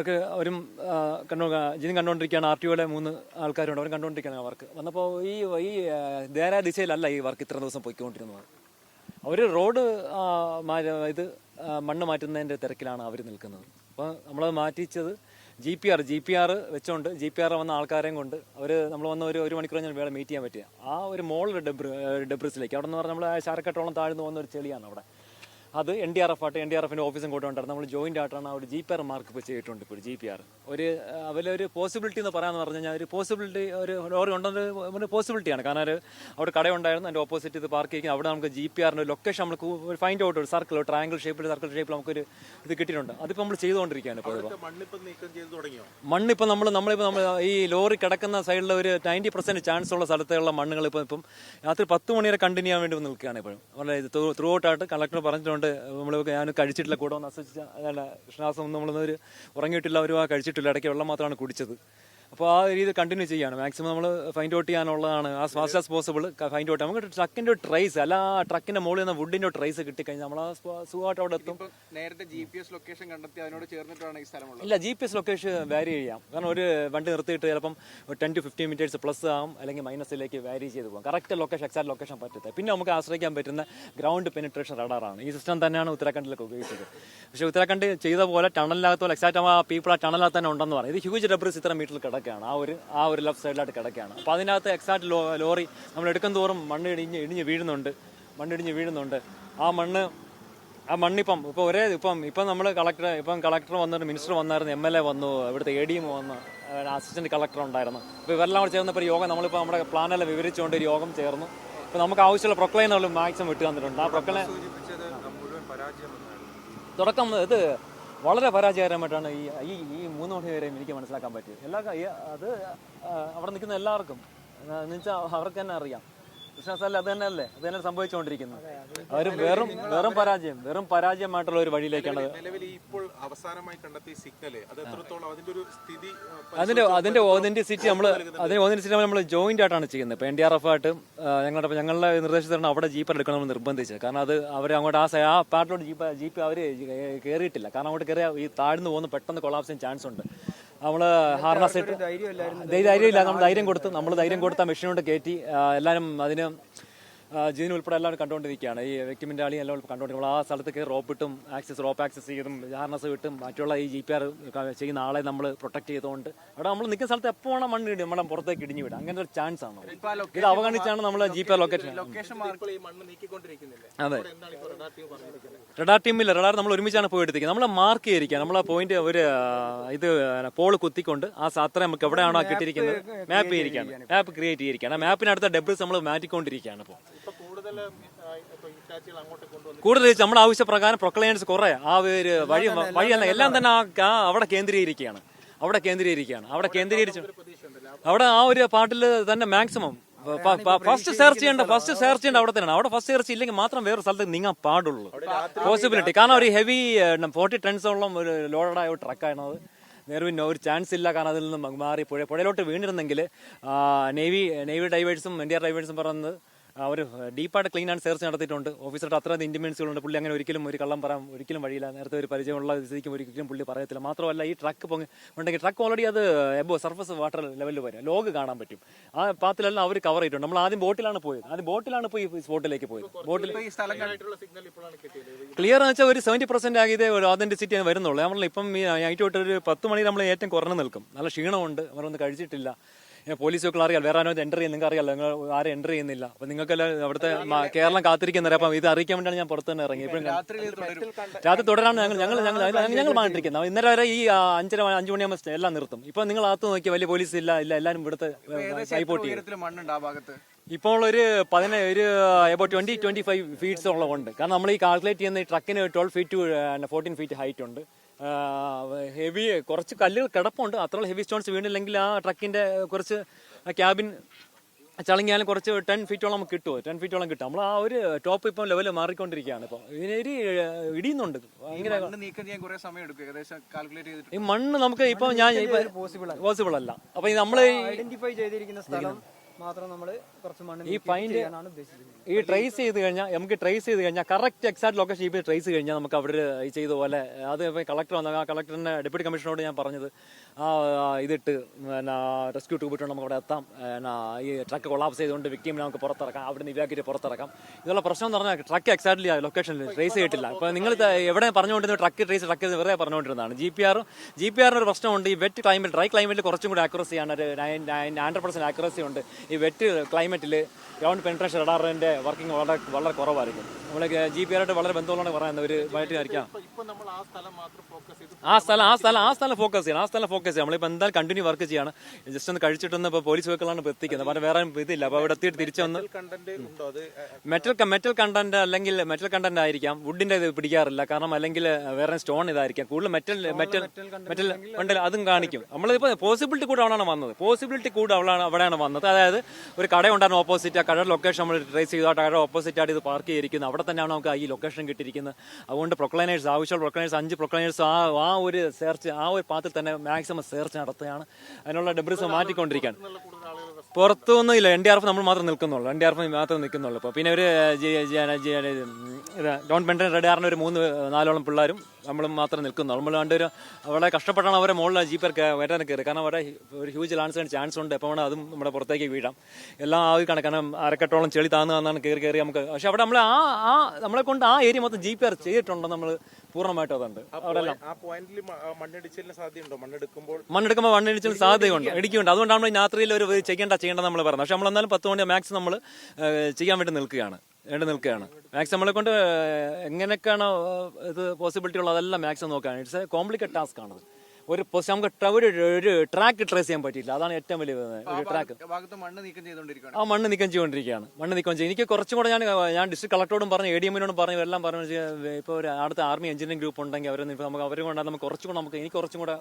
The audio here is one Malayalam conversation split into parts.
അവർക്ക് അവരും ആ, കണ്ടു ജിനും കണ്ടുകൊണ്ടിരിക്കുകയാണ് ആർ ടി ഒയിലെ മൂന്ന് ആൾക്കാരുണ്ട്. അവരും കണ്ടുകൊണ്ടിരിക്കുകയാണ് വർക്ക്. വന്നപ്പോൾ ഈ ഈ നേരായ ദിശയിലല്ല ഈ വർക്ക് ഇത്ര ദിവസം പോയിക്കൊണ്ടിരുന്നത്. അവർ റോഡ് ആ, ഇത് മണ്ണ് മാറ്റുന്നതിന്റെ തിരക്കിലാണ് അവർ നിൽക്കുന്നത്. അപ്പോൾ നമ്മൾ മാറ്റിച്ചത് G P R. G P R വെച്ചുകൊണ്ട് ജി പി ആർ വന്ന ആൾക്കാരെയും കൊണ്ട് അവർ നമ്മൾ വന്ന ഒരു ഒരു മണിക്കൂർ ഞാൻ വേറെ മീറ്റ് ചെയ്യാൻ പറ്റിയ ആ ഒരു മോളിൽ ഡെബ്രി ഡെബ്രിസിലേക്ക്. അവിടെ നിന്ന് പറഞ്ഞാൽ നമ്മൾ ശാരക്കെട്ടോളം താഴ്ന്നു പോകുന്ന ഒരു ചെളിയാണ് അവിടെ. അത് എൻ ഡി ആർ എഫ് ആയിട്ട് എൻ ഡി ആർ എഫിന്റെ ഓഫീസും കൊണ്ടുകൊണ്ടായിരുന്നു നമ്മൾ ജോയിന്റ് ആയിട്ടാണ് ആ ഒരു ജി പി ആർ മാർക്ക് ഇപ്പോൾ ചെയ്തിട്ടുണ്ട് ഇപ്പോൾ ജി പി ആർ ഒരു അവലൊരു പോസിബിലിറ്റി എന്ന് പറയാമെന്ന് പറഞ്ഞു കഴിഞ്ഞാൽ ഒരു പോസിബിലിറ്റി ഒരു ലോറി ഉണ്ടെന്ന് ഒരു പോസിബിലിറ്റിയാണ് കാരണം ഒരു അവിടെ കടയുണ്ടായിരുന്നു അതിന്റെ ഓപ്പോസിറ്റ് ഇത് പാർക്ക് ചെയ്യുന്നത് അവിടെ നമുക്ക് ജി പി ആറിന്റെ ലൊക്കേഷൻ നമുക്ക് ഒരു ഫൈൻഡ് ഔട്ട് ഒരു സർക്കിൾ ട്രയാങ്കിൾ ഷേപ്പിൽ സർക്കിൾ ഷേപ്പിൽ നമുക്കൊരു ഇത് കിട്ടിയിട്ടുണ്ട്. അതിപ്പോൾ നമ്മൾ ചെയ്തുകൊണ്ടിരിക്കുകയാണ് ഇപ്പോൾ മണ്ണിപ്പോൾ നമ്മൾ നമ്മളിപ്പോൾ നമ്മൾ ഈ ലോറി കിടക്കുന്ന സൈഡിൽ ഒരു നയന്റി പെർസെന്റ് ചാൻസ് ഉള്ള സ്ഥലത്തുള്ള മണ്ണുകൾ ഇപ്പോൾ ഇപ്പം രാത്രി പത്ത് മണി വരെ കണ്ടിന്യൂ ചെയ്യാൻ വേണ്ടി നിൽക്കുകയാണ് ഇപ്പോഴും. വളരെ ത്രൂ ഔട്ടായിട്ട് കളക്ടർ പറഞ്ഞിട്ടുണ്ട്. നമ്മൾ ഞാൻ കഴിച്ചിട്ടില്ല കൂടെ ഒന്ന് അസ്വസിച്ച കൃഷ്ണാസം നമ്മളൊന്നും ഒരു ഉറങ്ങിയിട്ടില്ല ഒരു ആ കഴിച്ചിട്ടില്ല ഇടയ്ക്ക് വെള്ളം മാത്രമാണ് കുടിച്ചത്. അപ്പോൾ ആ രീതി കണ്ടിന്യൂ ചെയ്യാണ്. മാക്സിമം നമ്മൾ find out ചെയ്യാനുള്ളതാണ്. As fast as possible find out നമുക്ക് ട്രക്കിന്റെ ട്രേസ് അല്ല ആ ട്രക്കിന്റെ മുകളിൽ നിന്ന് വുഡിന്റെ ട്രേസ് കിട്ടിക്കഴിഞ്ഞാൽ നമ്മൾ ആ സുഖമായിട്ട് അവിടെ എത്തും. നേരത്തെ ജി പി എസ് ലൊക്കേഷൻ കണ്ടെത്തി അതിനോട് ചേർന്നിട്ടാണ് ഈ സ്ഥലം ഇല്ല ജി പി എസ് ലൊക്കേഷൻ വാരി ചെയ്യാം. കാരണം ഒരു വണ്ടി നിർത്തിയിട്ട് ചിലപ്പം ten to fifteen minutes plus ആവും അല്ലെങ്കിൽ മൈനസിലേക്ക് വാരി ചെയ്ത് പോകും കറക്റ്റ് ലൊക്കേഷൻ എക്സാക്ട് ലൊക്കേഷൻ പറ്റത്തെ പിന്നെ നമുക്ക് ആശ്രയിക്കാൻ പറ്റുന്ന ഗ്രൗണ്ട് പെനിട്രേഷൻ റഡാറാണ് ഈ സിസ്റ്റം തന്നെയാണ് ഉത്തരാഖണ്ഡിലൊക്കെ ഉപയോഗിച്ചത്. പക്ഷേ ഉത്തരാഖണ്ഡ് ചെയ്ത പോലെ ടണലിനകത്ത് പോലെ എക്സാക്ട് ആ പീപ്പിൾ ആ ടണലിനകത്ത് തന്നെ ഉണ്ടെന്ന് പറയും. ഇത് ഹ്യൂജ് ഡബ്രിസ് ഇത്ര മീറ്ററിൽ കിടക്കുകയാണ് ആ ഒരു ആ ഒരു ലെഫ്റ്റ് സൈഡിലായിട്ട് കിടക്കുകയാണ് അപ്പോൾ അതിനകത്ത് എക്സാക്ട് ലോ ലോറി നമ്മൾ എടുക്കും തോറും മണ്ണ് ഇടിഞ്ഞ് ഇടിഞ്ഞ് വീഴുന്നുണ്ട്. മണ്ണ് ഇടിഞ്ഞ് വീഴുന്നുണ്ട്. ആ മണ്ണ് ആ മണ്ണിപ്പം ഇപ്പോൾ ഒരേ ഇപ്പം ഇപ്പം നമ്മൾ കളക്ടർ ഇപ്പം കളക്ടർ വന്നിട്ട് മിനിസ്റ്റർ വന്നായിരുന്നു എം എൽ എ വന്നു ഇവിടുത്തെ എ ഡി എം വന്നു അസിസ്റ്റന്റ് കളക്ടർ ഉണ്ടായിരുന്നു. അപ്പോൾ ഇവരെല്ലാം കൂടെ ചേർന്നപ്പോൾ യോഗം നമ്മളിപ്പോൾ നമ്മുടെ പ്ലാനെല്ലാം വിവരിച്ചുകൊണ്ട് ഒരു യോഗം ചേർന്നു. ഇപ്പോൾ നമുക്ക് ആവശ്യമുള്ള പ്രൊക്ലൈനുകൾ മാക്സിമം വിട്ടു തന്നിട്ടുണ്ട്. ആ പ്രൊക്ലൈൻ തുടക്കം ഇത് വളരെ പരാജയകരമായിട്ടാണ് ഈ ഈ ഈ മൂന്ന് മണി വരെയും എനിക്ക് മനസ്സിലാക്കാൻ പറ്റിയത്. എല്ലാ അത് അവിടെ നിൽക്കുന്ന എല്ലാവർക്കും എന്നുവെച്ചാൽ അവർക്ക് തന്നെ അറിയാം. കൃഷ്ണസ്ഥല അത് തന്നെയല്ലേ? അത് തന്നെ സംഭവിച്ചുകൊണ്ടിരിക്കുന്നത്. അവർ വെറും വെറും പരാജയം വെറും പരാജയമായിട്ടുള്ള ഒരു വഴിയിലേക്കാണ് നിലവിൽ ഇപ്പോൾ അവസാനമായി കണ്ടെത്തിയ സിഗ്നൽ അത് എത്രത്തോളം അതിന്റെ ഒരു സ്ഥിതി അതിന്റെ അതിന്റെ ഓതന്റിസിറ്റി നമ്മൾ അതിന്റെ ഓതന്റിസിറ്റി നമ്മൾ ജോയിന്റ് ആയിട്ടാണ് ചെയ്യുന്നത്. ഇപ്പൊ എൻ ഡി ആർ എഫ് ആയിട്ട് ഞങ്ങളുടെ ഞങ്ങളുടെ നിർദ്ദേശത്തിലാണ് അവിടെ ജീപ്പ് എടുക്കണം നമ്മൾ നിർബന്ധിച്ചത്. കാരണം അത് അവർ അങ്ങോട്ട് ആ ആ പാർട്ടിലോട്ട് ജീപ്പ് ജീപ്പ് അവർ കയറിയിട്ടില്ല. കാരണം അങ്ങോട്ട് കയറിയ ഈ താഴ്ന്നു പോകുന്ന പെട്ടെന്ന് കൊളാപ്സ് ചെയ്യാൻ ചാൻസ് ഉണ്ട്. നമ്മൾ ഹാർനസ് ഇട്ട് ധൈര്യമില്ല. നമ്മൾ ധൈര്യം കൊടുത്ത്. നമ്മൾ ധൈര്യം കൊടുത്ത മെഷീൻ കൊണ്ട് കയറ്റി എല്ലാവരും അതിന് ആ, ജിതിൻ ഉൾപ്പെടെ എല്ലാം കണ്ടുകൊണ്ടിരിക്കുകയാണ്. ഈ വ്യക്തിമിന്റെ ആളി എല്ലാം കണ്ടുകൊണ്ടിരിക്കും ആ സ്ഥലത്ത് കയറി റോപ്പ് ഇട്ടും ആക്സസ് റോപ്പ് ആക്സസ് ചെയ്തും ഹാർനസ് വിട്ടും മറ്റുള്ള ഈ ജി പി ആർ ചെയ്യുന്ന ആളെ നമ്മൾ പ്രൊട്ടക്ട് ചെയ്തുകൊണ്ട് അവിടെ നമ്മൾ നിൽക്കുന്ന സ്ഥലത്ത് എപ്പോൾ വേണം മണ്ണ് ഇടും നമ്മളെ പുറത്തേക്ക് ഇടിഞ്ഞു വിടാം അങ്ങനെ ഒരു ചാൻസ് ആണ്. ആ ഇത് അവഗണിച്ചാണ് നമ്മൾ ജി പി ആർ ലൊക്കേഷൻ അതെ. റഡാർ ടീം പറഞ്ഞിരിക്കുന്നത്? റഡാർ ടീമില്ല റഡാർ നമ്മൾ ഒരുമിച്ചാണ് പോയി എടുത്തിരിക്കുന്നത് നമ്മൾ മാർക്ക് ചെയ്തിരിക്കുക നമ്മൾ പോയിന്റ് ഒരു ആ, ഇത് പോൾ കുത്തിക്കൊണ്ട് ആ സാത്ര നമുക്ക് എവിടെയാണോ കിട്ടിയിരിക്കുന്നത്? മാപ്പ് ചെയ്തിരിക്കുകയാണ്. മാപ്പ് ക്രിയേറ്റ് ചെയ്തിരിക്കുകയാണ്. ആ മാപ്പിനടുത്ത ഡെബ്രിസ് നമ്മൾ മാറ്റിക്കൊണ്ടിരിക്കുകയാണ് ഇപ്പോൾ. ഇപ്പൊ കൂടുതൽ നമ്മൾ നമ്മുടെ ആവശ്യപ്രകാരം പ്രൊക്ലയൻസ് കുറെ. ആ ഒരു വഴി വഴിയല്ല എല്ലാം തന്നെ ആ അവിടെ കേന്ദ്രീകരിക്കുകയാണ്. അവിടെ കേന്ദ്രീകരിക്കുകയാണ്. അവിടെ കേന്ദ്രീകരിച്ചു അവിടെ ആ ഒരു പാട്ടിൽ തന്നെ മാക്സിമം ഫസ്റ്റ് സെർച്ച് ചെയ്യേണ്ട ഫസ്റ്റ് സെർച്ച് ചെയ്യേണ്ട അവിടെ തന്നെയാണ്. അവിടെ ഫസ്റ്റ് സെർച്ച് ഇല്ലെങ്കിൽ മാത്രം വേറെ സ്ഥലത്ത് നീങ്ങാൻ പാടുള്ളൂ. പോസിബിലിറ്റി കാരണം ഒരു ഹെവി ഫോർട്ടി ടൺസോളം ഒരു ലോഡായ ഒരു ട്രക്കാണ് അത് നേർവിന് ഒരു ചാൻസ് ഇല്ല. കാരണം അതിൽ നിന്ന് മാറി പുഴ പുഴയിലോട്ട് വീണിരുന്നെങ്കിൽ നേവി നേവി ഡൈവേഴ്സും എൻ ഡി ആർ ഡൈവേഴ്സും പറയുന്നത് അവർ ഡീപ്പായിട്ട് ക്ലീൻ ആൻഡ് സെർച്ച് നടത്തിയിട്ടുണ്ട്. ഓഫീസറുടെ അത്രയും ഇന്റിമെൻസുകളുണ്ട് പുള്ളി അങ്ങനെ ഒരിക്കലും ഒരു കള്ളം പറയാൻ ഒരിക്കലും വഴിയില്ല. നേരത്തെ ഒരു പരിചയമുള്ള സ്ഥിതിക്കും ഒരിക്കലും പുള്ളി പറയത്തില്ല. മാത്രമല്ല ഈ ട്രക്ക് പൊങ്ങി ഉണ്ടെങ്കിൽ ട്രക്ക് ഓൾറെഡി അത് എബോ സർഫസ് വാട്ടർ ലെവലിൽ വരെ. ലോഗ് കാണാൻ പറ്റും. ആ പാത്തിലെല്ലാം അവർ കവർ ചെയ്തിട്ടുണ്ട്. നമ്മൾ ആദ്യം ബോട്ടിലാണ് പോയത്. ആദ്യം ബോട്ടിലാണ് പോയി സ്പോട്ടിലേക്ക് പോയത്. ബോട്ടിൽ ക്ലിയർ എന്ന് വെച്ചാൽ ഒരു സെവന്റി പെർസെന്റ് ആകിയതേ ഒരു ഓതന്റിസിറ്റി വരുന്നുള്ളൂ. നമ്മൾ ഇപ്പം ഈ നൈറ്റ് തൊട്ട് ഒരു പത്ത് മണി നമ്മൾ ഏറ്റവും കുറഞ്ഞു നിൽക്കും. നല്ല ക്ഷീണമുണ്ട്. അവരൊന്നും കഴിച്ചിട്ടില്ല. ഏ, പോലീസൊക്കെ അറിയാം വേറെ ആരും എന്റർ ചെയ്യുന്ന. നിങ്ങൾക്ക് അറിയാലോ നിങ്ങൾ ആരും എന്റർ ചെയ്യുന്നില്ല. അപ്പം നിങ്ങൾക്കെല്ലാം അവിടുത്തെ കേരളം കാത്തിരിക്കുന്നത്. അപ്പം ഇത് അറിയിക്കാൻ വേണ്ടിയാണ് ഞാൻ പുറത്തു തന്നെ ഇറങ്ങി. ഇപ്പം രാത്രിയിൽ രാത്രി തുടരാണ് ഞങ്ങൾ ഞങ്ങൾ ഞങ്ങൾ ഞങ്ങൾ- ഞങ്ങൾ മാറ്റിരിക്കുന്നത് ഇന്നലെ വരെ ഈ അഞ്ചര അഞ്ചു മണിയാകുമ്പോൾ എല്ലാം നിർത്തും. ഇപ്പം നിങ്ങൾ അകത്ത് നോക്കിയാൽ വലിയ പോലീസ് ഇല്ല ഇല്ല. എല്ലാവരും ഇവിടുത്തെ ചെയ്യും. ഭാഗത്ത്? ഇപ്പോൾ ഒരു പതിന ഒരു about twenty twenty five feets ഉള്ളതുണ്ട് കാരണം നമ്മൾ ഈ കാൽക്കുലേറ്റ് ചെയ്യുന്ന ഈ ട്രക്കിന് twelve feet to fourteen feet height ഉണ്ട്. ഹെവി കുറച്ച് കല്ലുകൾ കിടപ്പുണ്ട്. അത്ര ഹെവി സ്റ്റോൺസ് വീണില്ലെങ്കിൽ ആ ട്രക്കിന്റെ കുറച്ച് ക്യാബിൻ ചളങ്ങിയാലും കുറച്ച് ടെൻ ഫീറ്റോളം നമുക്ക് കിട്ടുമോ ടെൻ ഫീറ്റോളം കിട്ടും. നമ്മൾ ആ ഒരു ടോപ്പ് ഇപ്പം ലെവൽ മാറിക്കൊണ്ടിരിക്കുകയാണ് ഇപ്പം. ഇതിനൊരു ഇടിയുന്നുണ്ട്. ഭയങ്കര മണ്ണ് നീക്കം ചെയ്യാൻ കുറെ സമയം എടുക്കും. ഏകദേശം കാൽക്കുലേറ്റ് ചെയ്തിട്ട് ഈ മണ്ണ് നമുക്ക് ഇപ്പം ഞാൻ പോസിബിൾ അല്ല. അപ്പൊ നമ്മൾ ഐഡന്റിഫൈ ചെയ്തിരിക്കുന്ന സ്ഥലം മാത്രം നമ്മൾ ഈ ഫൈൻഡ് ഈ ട്രേസ് ചെയ്ത് കഴിഞ്ഞാൽ നമുക്ക് ട്രേസ് ചെയ്ത് കഴിഞ്ഞാൽ കറക്റ്റ് എക്സാക്ട് ലൊക്കേഷൻ ഇപ്പോൾ ട്രേസ് കഴിഞ്ഞാൽ നമുക്ക് അവിടെ ഈ ചെയ്ത പോലെ അത് കളക്ടർ വന്ന ആ കളക്ടറിന്റെ ഡെപ്യൂട്ടി കമ്മീഷനോട് ഞാൻ പറഞ്ഞത് ആ ഇതിട്ട് പിന്നെ റെസ്ക്യൂ ട്യൂബ് ഇട്ടുകൊണ്ട് നമുക്ക് അവിടെ എത്താം. പിന്നെ ഈ ട്രക്ക് കൊളാപ്സ് ചെയ്തുകൊണ്ട് വിക്ടീമിനെ നമുക്ക് പുറത്തിറക്കാം അവിടെ നിന്ന് ഇവാക്കിയിട്ട് പുറത്തിറക്കാം. ഇതുള്ള പ്രശ്നം എന്ന് പറഞ്ഞാൽ ട്രക്ക് എക്സാക്ട്ലി ലൊക്കേഷനിൽ ട്രേസ് ചെയ്തിട്ടില്ല. ഇപ്പോൾ നിങ്ങൾ എവിടെ പറഞ്ഞുകൊണ്ടിരുന്ന ട്രക്ക് ട്രേസ് ട്രക്ക് വെറുതെ പറഞ്ഞുകൊണ്ടിരുന്നതാണ്. ജി പി ആറും ജി പി ആറിന് ഒരു പ്രശ്നമുണ്ട്. ഈ വെറ്റ് ക്ലൈമറ്റ് ഡ്രൈ ക്ലൈമറ്റിൽ കുറച്ചും കൂടി ആക്യുറസി ആണ്. ഒരു nine nine hundred percent accuracy ഉണ്ട്. ഈ വെറ്റ് ക്ലൈമറ്റിൽ ഗ്രൗണ്ട് പെൻട്രേഷൻ റഡാറിന്റെ വർക്കിംഗ് വളരെ വളരെ കുറവായിരിക്കും. നമ്മൾ ജി പി ആറായിട്ട് വളരെ ബന്ധമുള്ള പറയുന്നത് ഒരു ആയിരിക്കാം ആ സ്ഥലം ആ സ്ഥലം ആ സ്ഥലം ഫോക്കസ് ചെയ്യണം. ആ സ്ഥലം ഫോക്കസ് ചെയ്യണം. നമ്മളിപ്പോൾ എന്തായാലും കണ്ടിന്യൂ വർക്ക് ചെയ്യണം. ജസ്റ്റ് ഒന്ന് കഴിച്ചിട്ടൊന്ന് ഇപ്പോൾ പോലീസ് വെക്കലാണ് ഇപ്പോൾ എത്തിക്കുന്നത്. അപ്പോൾ വേറെ ഇതില്ല. അപ്പോൾ അവിടെ എത്തിയിട്ട് തിരിച്ചു വന്ന് മെറ്റൽ മെറ്റൽ കണ്ടന്റ് അല്ലെങ്കിൽ മെറ്റൽ കണ്ടന്റ് ആയിരിക്കാം. വുഡിന്റെ ഇത് പിടിക്കാറില്ല. കാരണം അല്ലെങ്കിൽ വേറെ സ്റ്റോൺ ഇതായിരിക്കാം. കൂടുതൽ മെറ്റൽ മെറ്റൽ മെറ്റൽ ഉണ്ടല്ലോ അതും കാണിക്കും. നമ്മളിപ്പോൾ പോസിബിലിറ്റി കൂടെ അവിടെയാണ് വന്നത്. പോസിബിലിറ്റി കൂടെ അവിടെയാണ് അവിടെയാണ് വന്നത്. അതായത് ഒരു കട ഉണ്ടായിരുന്നു ഓപ്പോസിറ്റ് ആ കടയുടെ ലൊക്കേഷൻ നമ്മൾ ട്രേസ് ചെയ്തു ആ ഓപ്പോസിറ്റ് ആയിട്ട് ഇത് പാർക്ക് ചെയ്തിരിക്കുന്നത് അവിടെ തന്നെയാണ് നമുക്ക് ഈ ലൊക്കേഷൻ കിട്ടിയിരിക്കുന്നത്. അതുകൊണ്ട് പ്രൊക്ലൈനേഴ്സ് ആവശ്യമുള്ള പ്രൊക്ലൈനേഴ്സ് അഞ്ച് പ്രൊക്ലൈനേഴ്സ് ആ ആ ഒരു സെർച്ച് ആ ഒരു പാത്തിൽ തന്നെ മാക്സിമം സെർച്ച് നടത്തുകയാണ്. അതിനുള്ള ഡെബ്രിസ് മാറ്റിക്കൊണ്ടിരിക്കുകയാണ്. പുറത്തൊന്നും ഇല്ല എൻ ഡി ആർ നമ്മൾ മാത്രം നിൽക്കുന്നുള്ളൂ. എൻ ഡി ആർ മാത്രം നിൽക്കുന്നുള്ളൂ അപ്പോൾ പിന്നെ ഒരു ഡോൺ പെൻഡൻ റെഡാറിന് ഒരു മൂന്ന് നാലോളം പിള്ളേരും നമ്മളും മാത്രം നിൽക്കുന്നുള്ളൂ. നമ്മൾ കണ്ടൊരു അവിടെ കഷ്ടപ്പെട്ടാണ് അവരെ മുകളിൽ ജീപ്പർ വരാൻ കയറി കാരണം അവിടെ ഒരു ഹ്യൂജ് ലാൻസ് ചാൻസ് ഉണ്ട്. എപ്പോൾ വേണം അതും നമ്മുടെ പുറത്തേക്ക് വീഴാം. എല്ലാം ആ ഒരു കണക്കാണ് അരക്കെട്ടോളം ചെളി താന്നു തന്നാണ് കയറി കയറി നമുക്ക്. പക്ഷെ അവിടെ നമ്മൾ ആ ആ നമ്മളെ കൊണ്ട് ആ ഏരിയ മൊത്തം ജീപ്പർ ചെയ്തിട്ടുണ്ടോ നമ്മൾ പൂർണമായിട്ടും അതുണ്ട്. അവിടെ ആ പോയിന്റിൽ മണ്ണിടിച്ചിലിന് സാധ്യതയുണ്ടോ? മണ്ണെടുക്കുമ്പോൾ മണ്ണെടുക്കുമ്പോൾ മണ്ണിടിച്ചിൽ സാധ്യതയുണ്ട് ഇടിക്കുന്നുണ്ട് അതുകൊണ്ടാണ് നമ്മൾ രാത്രിയിൽ ഒരു ചെയ്യേണ്ട ചെയ്യേണ്ട നമ്മൾ പറഞ്ഞത് പക്ഷെ നമ്മൾ എന്നാലും പത്ത് മണി മാക്സ് നമ്മൾ ചെയ്യാൻ വേണ്ടി നിൽക്കുകയാണ്. വേണ്ടി നിൽക്കുകയാണ്. മാക്സ് നമ്മളെ കൊണ്ട് എങ്ങനെയൊക്കെയാണ് എങ്ങനെയൊക്കെയാണോ ഇത് പോസിബിലിറ്റി ഉള്ളത് അതെല്ലാം മാക്സ് നോക്കുകയാണ്. ഇറ്റ്സ് എ കോംപ്ലിക്കേറ്റ് ടാസ്ക് ആണത്. ഒരു പൊസിഷൻ നമുക്ക് ഒരു ഒരു ട്രാക്ക് ട്രേസ് ചെയ്യാൻ പറ്റിയില്ല. അതാണ് ഏറ്റവും വലിയ ഒരു ട്രാക്ക് ഭാഗത്ത് മണ്ണ് നീക്കം ചെയ്തുകൊണ്ടിരിക്കുകയാണ്. ആ മണ്ണ് നീക്കം ചെയ്തുകൊണ്ടിരിക്കുകയാണ്. മണ്ണ് നീക്കം ചെയ്യും എനിക്ക് കുറച്ചും കൂടെ ഞാൻ ഞാൻ ഡിസ്ട്രിക്ട് കളക്ടറോടും പറഞ്ഞു എ ഡി എമ്മിനോടും പറഞ്ഞു എല്ലാം പറഞ്ഞു ഇപ്പോൾ ഒരു അടുത്ത ആർമി എഞ്ചിനീയറിംഗ് ഗ്രൂപ്പ് ഉണ്ടെങ്കിൽ അവരൊന്നും ഇപ്പോൾ നമുക്ക് അവരും കൊണ്ട് നമുക്ക് കുറച്ചും കൂടെ നമുക്ക് എനിക്ക് കുറച്ചും കൂടെ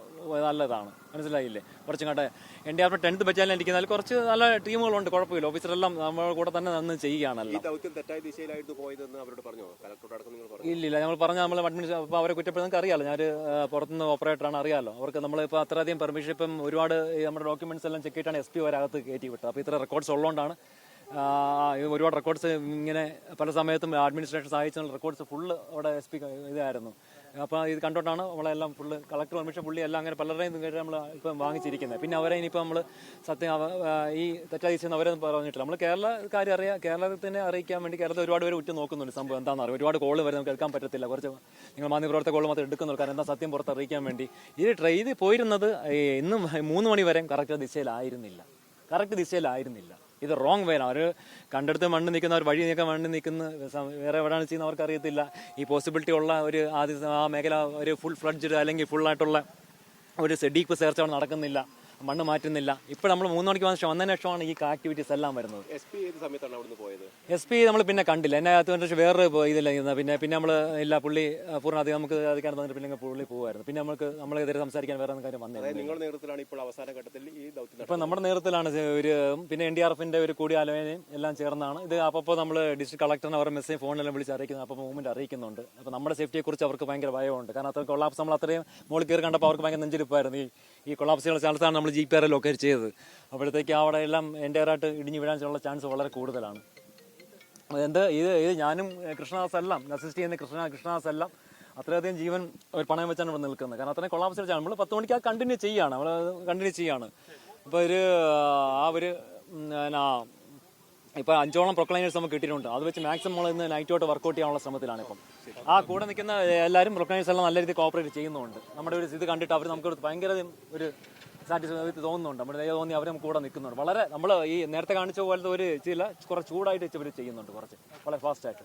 നല്ലതാണ്. മനസ്സിലായില്ലേ? കുറച്ചും കൂടെ എൻ ഡി ആറിന് ടെൻത്ത് ബറ്റാലിയൻ നല്ല കുറച്ച് നല്ല ടീമുകളുണ്ട് കുഴപ്പമില്ല. ഓഫീസറെല്ലാം നമ്മുടെ കൂടെ തന്നെ നിന്ന് ചെയ്യുകയാണല്ലോ. ഇല്ല തെറ്റായ ദിശയിലായിരുന്നു പോയതെന്ന് അവരോട് പറഞ്ഞോ? കലക്ടറോട് അടക്കം നിങ്ങൾ പറഞ്ഞു? ഇല്ലില്ല നമ്മൾ പറഞ്ഞ നമ്മൾ അഡ്മിനിസ്ട്രേഷൻ അപ്പോൾ അവരെ കുറ്റപ്പെടുന്ന അറിയാമല്ലോ അറിയാലോ. ഞാൻ പുറത്തുനിന്ന് ഓപ്പറേറ്ററാണ് അറിയാലോ. അവർക്ക് നമ്മളിപ്പോൾ അത്രയധികം പെർമിഷൻ ഇപ്പം ഒരുപാട് നമ്മുടെ ഡോക്യുമെന്റ്സ് എല്ലാം ചെക്ക് ചെയ്തിട്ടാണ് എസ് പി വരകത്ത് കയറ്റി വിട്ടത്. അപ്പോൾ ഇത്ര റെക്കോർഡ്സ് ഉള്ളതുകൊണ്ടാണ് ഒരുപാട് റെക്കോർഡ്സ് ഇങ്ങനെ പല സമയത്തും അഡ്മിനിസ്ട്രേഷൻ സഹായിച്ചുള്ള റെക്കോർഡ്സ് ഫുള്ള് അവിടെ എസ് പി ഇതായിരുന്നു. അപ്പോൾ ഇത് കണ്ടോണ്ടാണ് നമ്മളെല്ലാം ഫുള്ള് കളക്ടർ പെർമിഷൻ പുള്ളി എല്ലാം അങ്ങനെ പലരുടെയും കേട്ട് നമ്മൾ ഇപ്പം വാങ്ങിച്ചിരിക്കുന്നത് പിന്നെ അവരെ ഇനിയിപ്പോൾ നമ്മൾ സത്യം ഈ ആ, ഈ തെറ്റായിച്ചെന്ന് അവരെ പറഞ്ഞിട്ടില്ല. നമ്മൾ കേരള കാര്യം അറിയാം കേരളത്തിനെ അറിയിക്കാൻ വേണ്ടി കേരളത്തിൽ ഒരുപാട് പേര് ഉറ്റു നോക്കുന്നുണ്ട്. സംഭവം എന്താണെന്ന് അറിയാം? ഒരുപാട് കോൾ വരെ നമുക്ക് എടുക്കാൻ പറ്റത്തില്ല. കുറച്ച് നിങ്ങൾ മാധ്യമപ്രവർത്തക കോൾ മാത്രം എടുക്കുന്നുള്ളൂ. കാരണം എന്താ സത്യം പുറത്ത് അറിയിക്കാൻ വേണ്ടി. ഇത് ട്രെയിൻ പോയിരുന്നത് ഇന്നും മൂന്ന് മണി വരെയും കറക്റ്റ് ദിശയിലായിരുന്നില്ല. കറക്റ്റ് ദിശയിലായിരുന്നില്ല. ഇത് റോങ് വേല അവർ കണ്ടെടുത്ത് മണ്ണ് നിൽക്കുന്ന അവർ വഴി നീക്കാൻ മണ്ണ് നിൽക്കുന്ന വേറെ എവിടെയാണ് ചെയ്യുന്ന അവർക്ക് അറിയത്തില്ല ഈ പോസിബിലിറ്റി ഉള്ള ഒരു ആദ്യ ആ മേഖല ഒരു ഫുൾ ഫ്ലഡ്ജ് അല്ലെങ്കിൽ ഫുൾ ആയിട്ടുള്ള ഒരു ഡീപ്പ് സെർച്ച് അവിടെ നടക്കുന്നില്ല. മണ്ണ് മാറ്റുന്നില്ല. ഇപ്പോൾ നമ്മൾ മൂന്ന് മണിക്ക് വന്ന ശേഷം വന്നതിന് ശേഷമാണ് ഈ ആക്ടിവിറ്റീസ് എല്ലാം വരുന്നത്. എസ് പി ഏത് സമയത്താണ് അവിടുന്ന് പോയത്? എസ് പി നമ്മൾ പിന്നെ കണ്ടില്ല. എന്നെ അകത്ത് വന്നിട്ട് വേറെ ഇതില്ല ഇരുന്നത്. പിന്നെ പിന്നെ നമ്മൾ ഇല്ല പുള്ളി പൂർണ അധികം നമുക്ക് അധികാരം തന്നിട്ട് പിന്നെ പുള്ളി പോകുമായിരുന്നു പിന്നെ നമുക്ക് നമ്മളെതിരെ സംസാരിക്കാൻ വേറെ കാര്യം വന്നത് നിങ്ങളുടെ നേതൃത്വത്തിലാണ് ഇപ്പോൾ അവസാന ഘട്ടത്തിൽ ഈ ദൗത്യം ഇപ്പൊ നമ്മുടെ നേതൃത്വത്തിലാണ് ഒരു പിന്നെ എൻ ഡി ആർ എഫിന്റെ ഒരു കൂടിയാലോചനയും എല്ലാം ചേർന്നാണ്. ഇത് അപ്പോൾ നമ്മൾ ഡിസ്ട്രിക്ട് കളക്ടറിനെ അവരുടെ മെസ്സേജ് ഫോണിലെല്ലാം വിളിച്ച് അറിയിക്കുന്നത് അപ്പോൾ മൂവ്മെന്റ് അറിയിക്കുന്നുണ്ട്. അപ്പോൾ നമ്മുടെ സേഫ്റ്റിയെ കുറിച്ച് അവർക്ക് ഭയങ്കര ഭയമുണ്ട്. കാരണം അത്ര കൊള്ളാപ്സ് നമ്മൾ അത്രയും മുകളിൽ കയറി കണ്ടപ്പോൾ അവർക്ക് ഭയങ്കര നെഞ്ചിരിപ്പായിരുന്നു ഈ ഈ കൊള്ളാപ്സുകളുടെ സ്ഥലത്താണ് നമ്മൾ ജി പി ആർ ലൊക്കേറ്റ് ചെയ്തത്. അപ്പോഴത്തേക്ക് അവിടെ എല്ലാം എന്റെ ആയിട്ട് ഇടിഞ്ഞു വീഴാനുള്ള ചാൻസ് വളരെ കൂടുതലാണ്. എന്ത്? ഇത് ഇത് ഞാനും കൃഷ്ണദാസ് എല്ലാം അസിസ്റ്റ് ചെയ്യുന്ന കൃഷ്ണ കൃഷ്ണദാസ് എല്ലാം അത്രയധികം ജീവൻ ഒരു പണയം വെച്ചാണ് ഇവിടെ നിൽക്കുന്നത്. കാരണം അത്രയും വെച്ചാണ് നമ്മൾ പത്ത് മണിക്ക് ആ കണ്ടിന്യൂ ചെയ്യാണ് നമ്മൾ കണ്ടിന്യൂ ചെയ്യാണ് അപ്പോൾ ഒരു ആ ഒരു എന്നാ ഇപ്പൊ അഞ്ചോളം പ്രൊക്ലൈനേഴ്സ് നമുക്ക് കിട്ടിയിട്ടുണ്ട്. അത് വെച്ച് മാക്സിമം നമ്മൾ ഇന്ന് നൈറ്റോട്ട് വർക്കൗട്ട് ചെയ്യാനുള്ള ശ്രമത്തിലാണ് ഇപ്പം. ആ കൂടെ നിൽക്കുന്ന എല്ലാവരും പ്രൊക്ലൈനേഴ്സ് എല്ലാം നല്ല രീതിയിൽ കോപ്പറേറ്റ് ചെയ്യുന്നുണ്ട്. നമ്മുടെ ഒരു ഇത് കണ്ടിട്ട് അവർ നമുക്ക് ഭയങ്കര ഒരു സാറ്റിസ്ഫൈ തോന്നുന്നുണ്ട്. നമ്മുടെ ദൈവം തോന്നി നമുക്ക് കൂടെ നിൽക്കുന്നുണ്ട്. വളരെ നമ്മൾ ഈ നേരത്തെ കാണിച്ച പോലത്തെ ഒരു ചില കുറച്ച് ചൂടായിട്ട് ഇവർ ചെയ്യുന്നുണ്ട് കുറച്ച്. വളരെ ഫാസ്റ്റ് ആയിട്ട്.